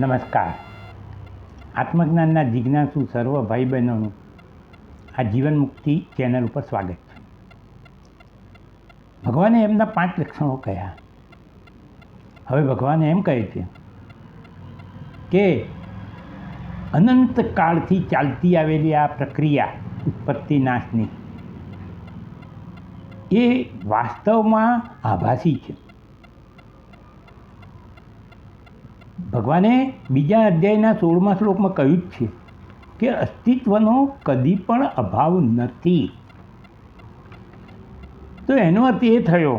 નમસ્કાર. આત્મજ્ઞાનના જિજ્ઞાસુ સર્વ ભાઈ બહેનોનું આ જીવન મુક્તિ ચેનલ ઉપર સ્વાગત છે. ભગવાને એમના પાંચ લક્ષણો કહ્યા. હવે ભગવાને એમ કહે છે કે અનંત કાળથી ચાલતી આવેલી આ પ્રક્રિયા ઉત્પત્તિ નાશની એ વાસ્તવમાં આભાસી છે. ભગવાને બીજા અધ્યાયના સોળમા શ્લોકમાં કહ્યું જ છે કે અસ્તિત્વનો કદી પણ અભાવ નથી. તો એનો અર્થ એ થયો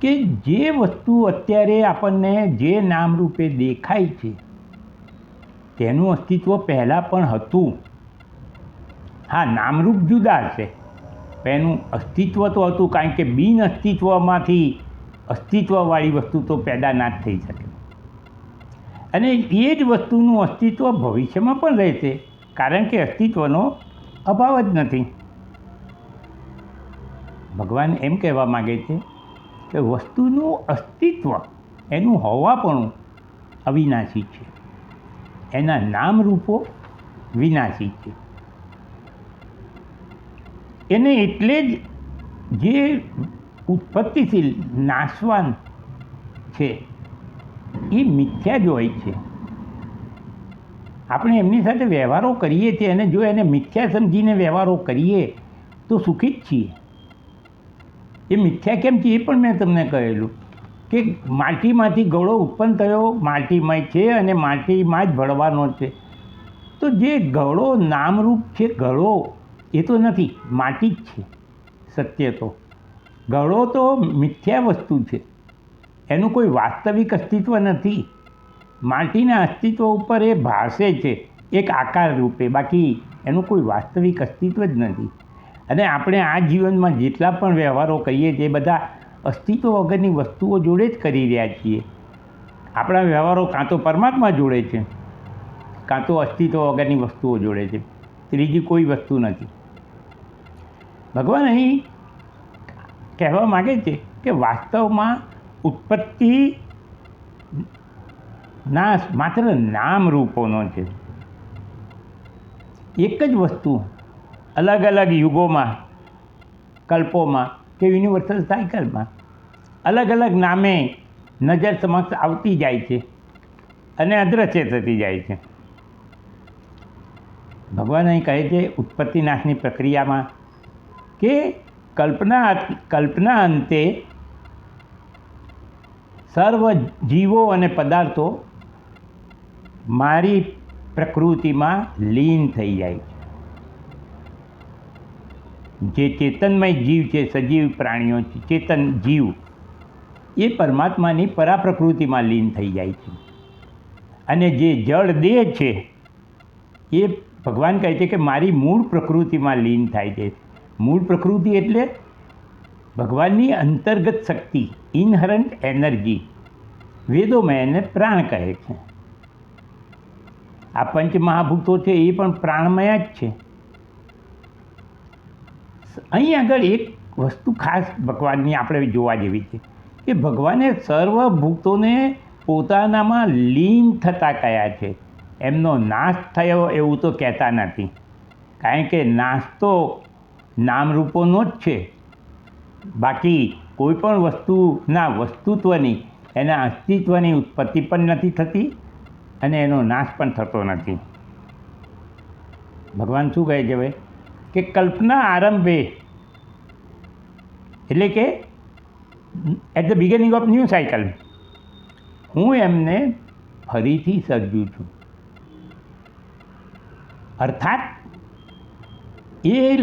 કે જે વસ્તુ અત્યારે આપણને જે નામ રૂપે દેખાય છે, તેનું અસ્તિત્વ પહેલાં પણ હતું. હા, નામરૂપ જુદા છે એનું અસ્તિત્વ તો હતું, કારણ કે બિન અસ્તિત્વમાંથી અસ્તિત્વવાળી વસ્તુ તો પેદા ના જ થઈ શકે. અને એ જ વસ્તુનું અસ્તિત્વ ભવિષ્યમાં પણ રહેશે, કારણ કે અસ્તિત્વનો અભાવ જ નથી. ભગવાન એમ કહેવા માગે છે કે વસ્તુનું અસ્તિત્વ એનું હોવાપણું અવિનાશી છે. એના નામ રૂપો વિનાશી છે. એને એટલે જ જે ઉત્પત્તિશીલ, નાશવાન છે એ મિથ્યા જ હોય છે. આપણે એમની સાથે વ્યવહારો કરીએ છીએ અને જો એને મિથ્યા સમજીને વ્યવહારો કરીએ, તો સુખી જ છીએ. એ મિથ્યા કેમ છે એ પણ મેં તમને કહેલું કે માટીમાંથી ગળો ઉત્પન્ન થયો, માટીમાં છે અને માટીમાં જ ભળવાનો છે. તો જે ગળો નામરૂપ છે, ગળો, એ તો નથી, માટી જ છે, સત્ય તો. ગળો તો મિથ્યા વસ્તુ છે. એનું કોઈ વાસ્તવિક અસ્તિત્વ નથી. માટીના અસ્તિત્વ ઉપર એ ભાસે છે, એક આકાર રૂપે. બાકી એનું કોઈ વાસ્તવિક અસ્તિત્વ જ નથી. અને આપણે આ જીવનમાં જેટલા પણ વ્યવહારો કરીએ છીએ બધા અસ્તિત્વ વગરની વસ્તુઓ જોડે જ કરી રહ્યા છીએ. આપણા વ્યવહારો કાં તો પરમાત્મા જોડે છે, કાં તો અસ્તિત્વ વગરની વસ્તુઓ જોડે છે. ત્રીજી કોઈ વસ્તુ નથી. ભગવાન અહીં કહેવા માગે છે કે વાસ્તવમાં ઉત્પત્તિ નાશ, માત્ર નામ રૂપોનો છે. એક જ વસ્તુ અલગ અલગ યુગોમાં, કલ્પોમાં કે યુનિવર્સલ સાયકલમાં અલગ અલગ નામે નજર સમક્ષ આવતી જાય છે અને અદ્રશ્ય થતી જાય છે. ભગવાન અહીં કહે છે, ઉત્પત્તિ નાશની પ્રક્રિયામાં કે કલ્પના કલ્પના અંતે સર્વ જીવો અને પદાર્થો મારી પ્રકૃતિમાં લીન થઈ જાય છે. જે ચેતનમય જીવ છે, સજીવ પ્રાણીઓ છે, ચેતન જીવ, એ પરમાત્માની પરાપ્રકૃતિમાં લીન થઈ જાય છે. અને જે જળ દેહ છે, એ ભગવાન કહે છે કે મારી મૂળ પ્રકૃતિમાં લીન થાય છે. મૂળ પ્રકૃતિ એટલે ભગવાનની અંતર્ગત શક્તિ. ઇનહરન્ટ એનર્જી વેદોમાં એને પ્રાણ કહે છે. આ પંચ મહાભૂતો છે એ પણ પ્રાણમય જ છે. અહીં આગળ એક વસ્તુ ખાસ ભગવાનની આપણે જોવા જેવી છે કે ભગવાને સર્વભૂતોને પોતાનામાં લીન થતા કયા છે. એમનો નાશ થયો એવું તો કહેતા નથી. કારણ કે નાશ તો નામરૂપોનો જ છે. બાકી કોઈ પણ વસ્તુના વસ્તુત્વની, એના અસ્તિત્વની ઉત્પત્તિ પણ નથી થતી અને એનો નાશ પણ થતો નથી. ભગવાન શું કહે છે ભાઈ? કે કલ્પના આરંભે, એટલે કે at the beginning of new cycle હું એમને ફરીથી સર્જું છું. અર્થાત એ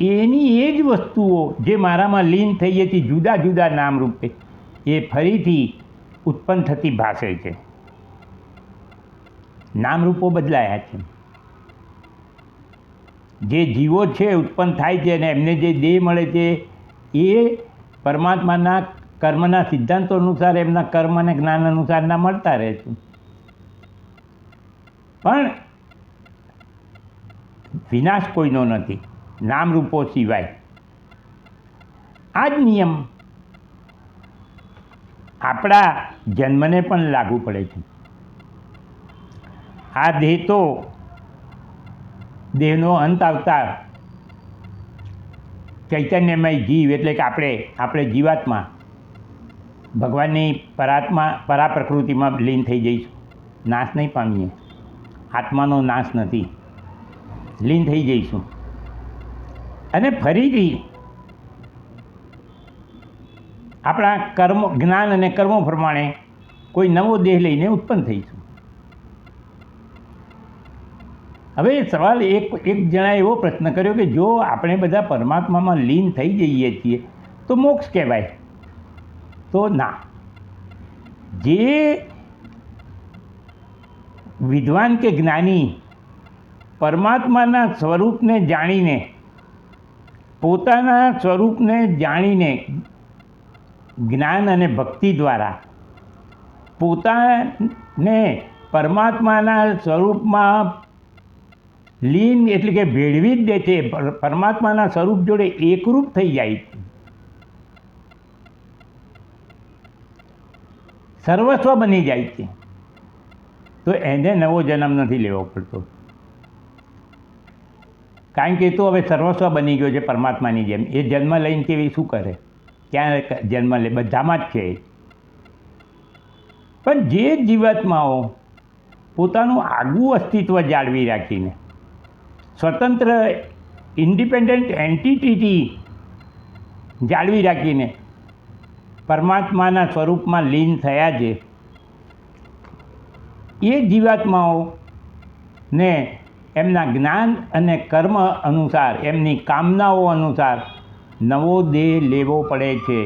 એની એ જ વસ્તુઓ જે મારામાં લીન થઈ હતી, જુદા જુદા નામ રૂપે, એ ફરીથી ઉત્પન્ન થતી ભાષે છે. નામરૂપો બદલાયા છે. જે જીવો છે ઉત્પન્ન થાય છે અને એમને જે દેહ મળે છે એ પરમાત્માના કર્મના સિદ્ધાંતો અનુસાર, એમના કર્મ અને જ્ઞાન અનુસારના મળતા રહે છે. પણ વિનાશ કોઈનો નથી. નામરૂપો સિવાય. આ જ નિયમ આપણા જન્મને પણ લાગુ પડે છે. આ દેહ તો દેહનો અંત આવતા ચૈતન્યમય જીવ એટલે કે આપણે આપણે જીવાત્મા ભગવાનની પરાત્મા પરા પ્રકૃતિમાં લીન થઈ જઈશું. નાશ નહીં પામીએ. આત્માનો નાશ નથી. લીન થઈ જઈશું. અને ફરીથી આપણા કર્મ, જ્ઞાન અને કર્મો પ્રમાણે કોઈ નવો દેહ લઈને ઉત્પન્ન થઈશું હવે સવાલ એક એક જણાએ એવો પ્રશ્ન કર્યો કે જો આપણે બધા પરમાત્મામાં લીન થઈ જઈએ છીએ, તો મોક્ષ કહેવાય. તો ના. જે વિદ્વાન કે જ્ઞાની પરમાત્માના સ્વરૂપને જાણીને પોતાના સ્વરૂપને જાણીને જ્ઞાન અને ભક્તિ દ્વારા પોતાને પરમાત્માના સ્વરૂપમાં લીન એટલે કે ભેળવી જ દે છે. પરમાત્માના સ્વરૂપ જોડે એકરૂપ થઈ જાય છે. સર્વસ્વ બની જાય છે. તો એને નવો જન્મ નથી લેવો પડતો. કારણ કે એ તો હવે સર્વસ્વ બની ગયો છે પરમાત્માની જેમ. એ જન્મ લઈને કેવી શું કરે? ક્યાં જન્મ લે? બધામાં જ છે પણ જે જીવાત્માઓ પોતાનું આગવું અસ્તિત્વ જાળવી રાખીને સ્વતંત્ર ઇન્ડિપેન્ડન્ટ એન્ટિટી જાળવી રાખીને પરમાત્માના સ્વરૂપમાં લીન થયા છે, એ જીવાત્માઓને એમના જ્ઞાન અને કર્મ અનુસાર, એમની કામનાઓ અનુસાર નવો દેહ લેવો પડે છે.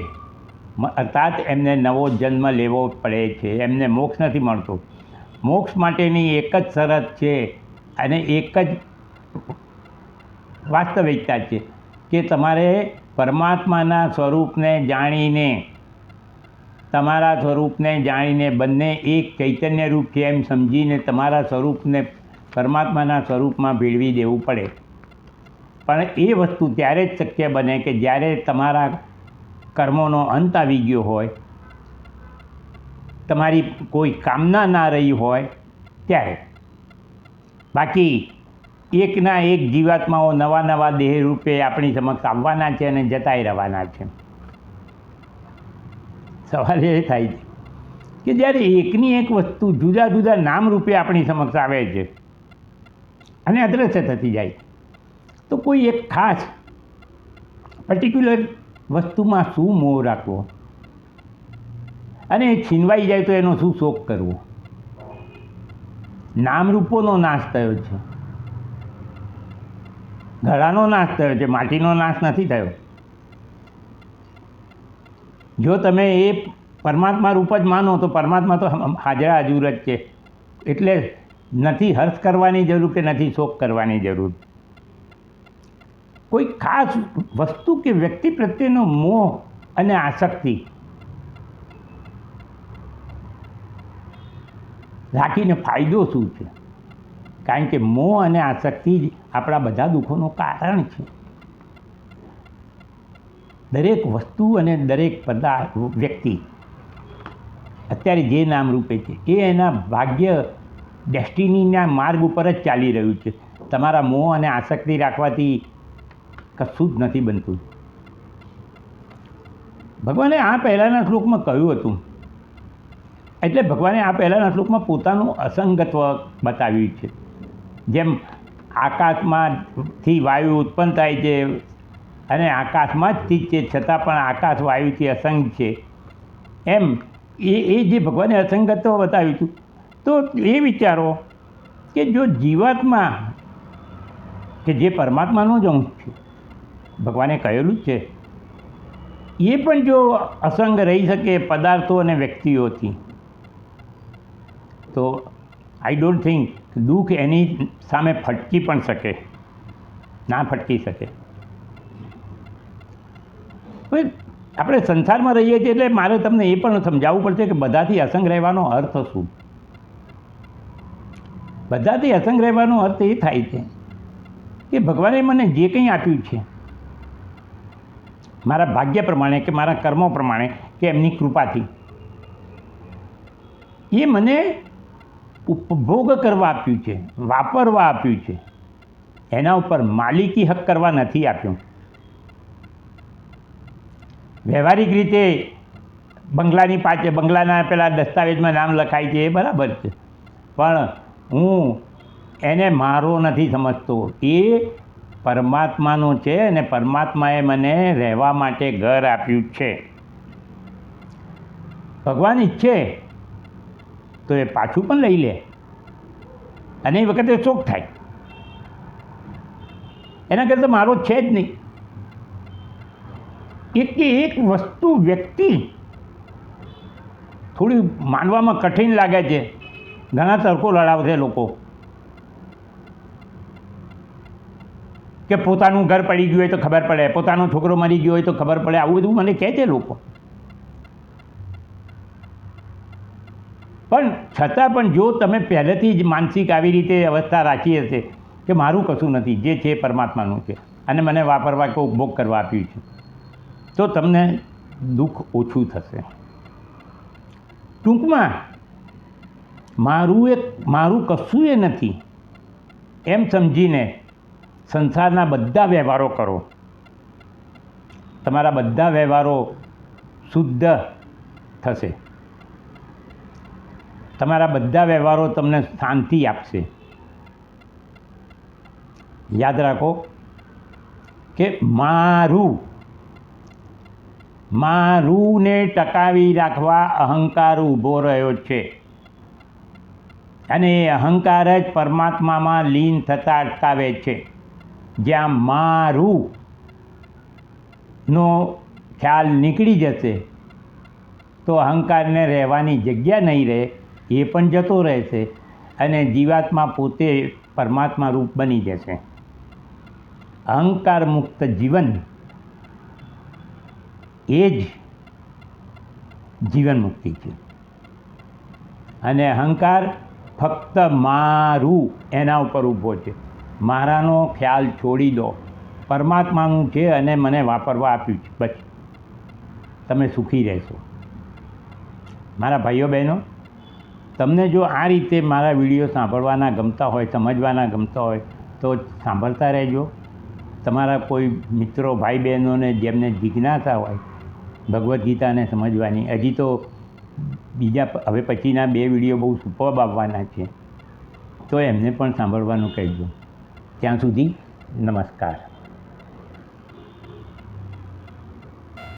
અર્થાત એમને નવો જન્મ લેવો પડે છે. એમને મોક્ષ નથી મળતો. મોક્ષ માટેની એક જ શરત છે અને એક જ વાસ્તવિકતા છે કે તમારે પરમાત્માના સ્વરૂપને જાણીને, તમારા સ્વરૂપને જાણીને બંને એક ચૈતન્ય રૂપ છે એમ સમજીને તમારા સ્વરૂપને પરમાત્માના સ્વરૂપમાં ભેળવી દેવું પડે. પણ એ વસ્તુ ત્યારે જ શક્ય બને કે જ્યારે તમારા કર્મોનો અંત આવી ગયો હોય, તમારી કોઈ કામના ના રહી હોય ત્યારે. બાકી એકના એક જીવાત્માઓ નવા નવા દેહ રૂપે આપણી સમક્ષ આવવાના છે અને જતાય રહેવાના છે. સવાલ એ થાય છે કે જ્યારે એકની એક વસ્તુ જુદા જુદા નામ રૂપે આપણી સમક્ષ આવે છે અને અદ્રશ્ય થતી જાય. તો કોઈ એક ખાસ પર્ટિક્યુલર વસ્તુમાં શું મોહ રાખવો? અને છીનવાઈ જાય તો એનો શું શોખ કરવો? નામરૂપોનો નાશ થયો છે. ઘડાનો નાશ થયો છે, માટીનો નાશ નથી થયો. જો તમે એ પરમાત્મા રૂપ જ માનો તો પરમાત્મા તો હાજરા હજુર જ છે. એટલે નથી હર્ષ કરવાની જરૂર કે નથી શોક કરવાની જરૂર? કોઈ ખાસ વસ્તુ કે વ્યક્તિ પ્રત્યેનો મોહ અને આસક્તિ? રાખીને ફાયદો શું છે? કારણ કે મોહ અને આસક્તિ જ આપણા બધા દુઃખોનું કારણ છે. દરેક વસ્તુ અને દરેક પદાર્થ, વ્યક્તિ, અત્યારે જે નામ રૂપે છે, એ એના ભાગ્ય ડેસ્ટિનીના માર્ગ ઉપર જ ચાલી રહ્યું છે. તમારા મોહ અને આસક્તિ રાખવાથી કશું જ નથી બનતું. ભગવાને આ પહેલાંના શ્લોકમાં કહ્યું હતું. એટલે ભગવાને આ પહેલાંના શ્લોકમાં પોતાનું અસંગત્વ બતાવ્યું છે. જેમ આકાશમાંથી વાયુ ઉત્પન્ન થાય છે અને આકાશમાં જ સ્થિત છે, છતાં પણ આકાશ વાયુથી અસંગ છે. એમ એ એ જે ભગવાને અસંગત્વ બતાવ્યું હતું તો એ વિચારો કે જો જીવાત્મા, કે જે પરમાત્માનો જ અંશ છે, ભગવાને કહેલું જ છે, એ પણ જો અસંગ રહી શકે પદાર્થો અને વ્યક્તિઓથી, તો આઈ ડોન્ટ થિંક દુઃખ એની સામે ફટકી પણ શકે, ના ફટકી શકે. હવે આપણે સંસારમાં રહીએ છીએ એટલે મારે તમને એ પણ સમજાવવું પડશે કે બધાથી અસંગ રહેવાનો અર્થ શું? બધાથી અસંગ રહેવાનો અર્થ એ થાય છે કે ભગવાને મને જે કંઈ આપ્યું છે, મારા ભાગ્ય પ્રમાણે કે મારા કર્મો પ્રમાણે કે એમની કૃપાથી, એ મને ઉપભોગ કરવા આપ્યું છે, વાપરવા આપ્યું છે. એના ઉપર માલિકી હક કરવા નથી આપ્યું. વ્યવહારિક રીતે બંગલાની પાછળ બંગલાના પેલા દસ્તાવેજમાં નામ લખાય છે એ બરાબર છે. પણ હું એને મારો નથી સમજતો. એ પરમાત્માનો છે અને પરમાત્માએ મને રહેવા માટે ઘર આપ્યું છે. ભગવાન ઈચ્છે તો એ પાછું પણ લઈ લે. અને એ વખતે શોખ થાય. એના કરતાં મારો છે જ નહીં. એક કે એક વસ્તુ વ્યક્તિ થોડી માનવામાં કઠિન લાગે છે. ઘણા તર્કો લડાવશે લોકો. કે પોતાનું ઘર પડી ગયું હોય તો ખબર પડે, પોતાનો છોકરો મરી ગયો હોય તો ખબર પડે, આવું બધું મને કહે છે લોકો. પણ છતાં પણ જો તમે પહેલેથી જ માનસિક આવી રીતે અવસ્થા રાખી હશે કે મારું કશું નથી, જે છે પરમાત્માનું છે અને મને વાપરવા કે ઉપભોગ કરવા આપ્યું છે, તો તમને દુઃખ ઓછું થશે. ટૂંકમાં મારું એ મારું કશું એ નથી. એમ સમજીને સંસારના બધા વ્યવહારો કરો. તમારા બધા વ્યવહારો શુદ્ધ થશે. તમારા બધા વ્યવહારો તમને શાંતિ આપશે. યાદ રાખો કે મારું મારુંને ટકાવી રાખવા અહંકાર ઊભો રહ્યો છે. અને એ અહંકાર જ પરમાત્મામાં લીન થતાં અટકાવે છે. જ્યાં મારું નો ખ્યાલ નીકળી જશે, તો અહંકારને રહેવાની જગ્યા નહીં રહે, એ પણ જતો રહેશે અને જીવાત્મા પોતે પરમાત્મા રૂપ બની જશે. અહંકાર મુક્ત જીવન એ જ જીવન મુક્તિ છે. અને અહંકાર ફક્ત મારું એના ઉપર ઊભો છે. મારાનો ખ્યાલ છોડી દો. પરમાત્માનું છે અને મને વાપરવા આપ્યું છે. બસ. તમે સુખી રહેશો. મારા ભાઈઓ બહેનો તમને જો આ રીતે મારા વીડિયો સાંભળવાના ગમતા હોય, સમજવાના ગમતા હોય, તો સાંભળતા રહેજો. તમારા કોઈ મિત્રો ભાઈ બહેનોને જેમને જિજ્ઞાસા હોય, ભગવદ્ ગીતાને સમજવાની, હજી તો બીજા હવે પછીના બે વીડિયો બહુ સુપર્બ આવવાના છે. તો એમને પણ સાંભળવાનું કહેજો. ત્યાં સુધી નમસ્કાર.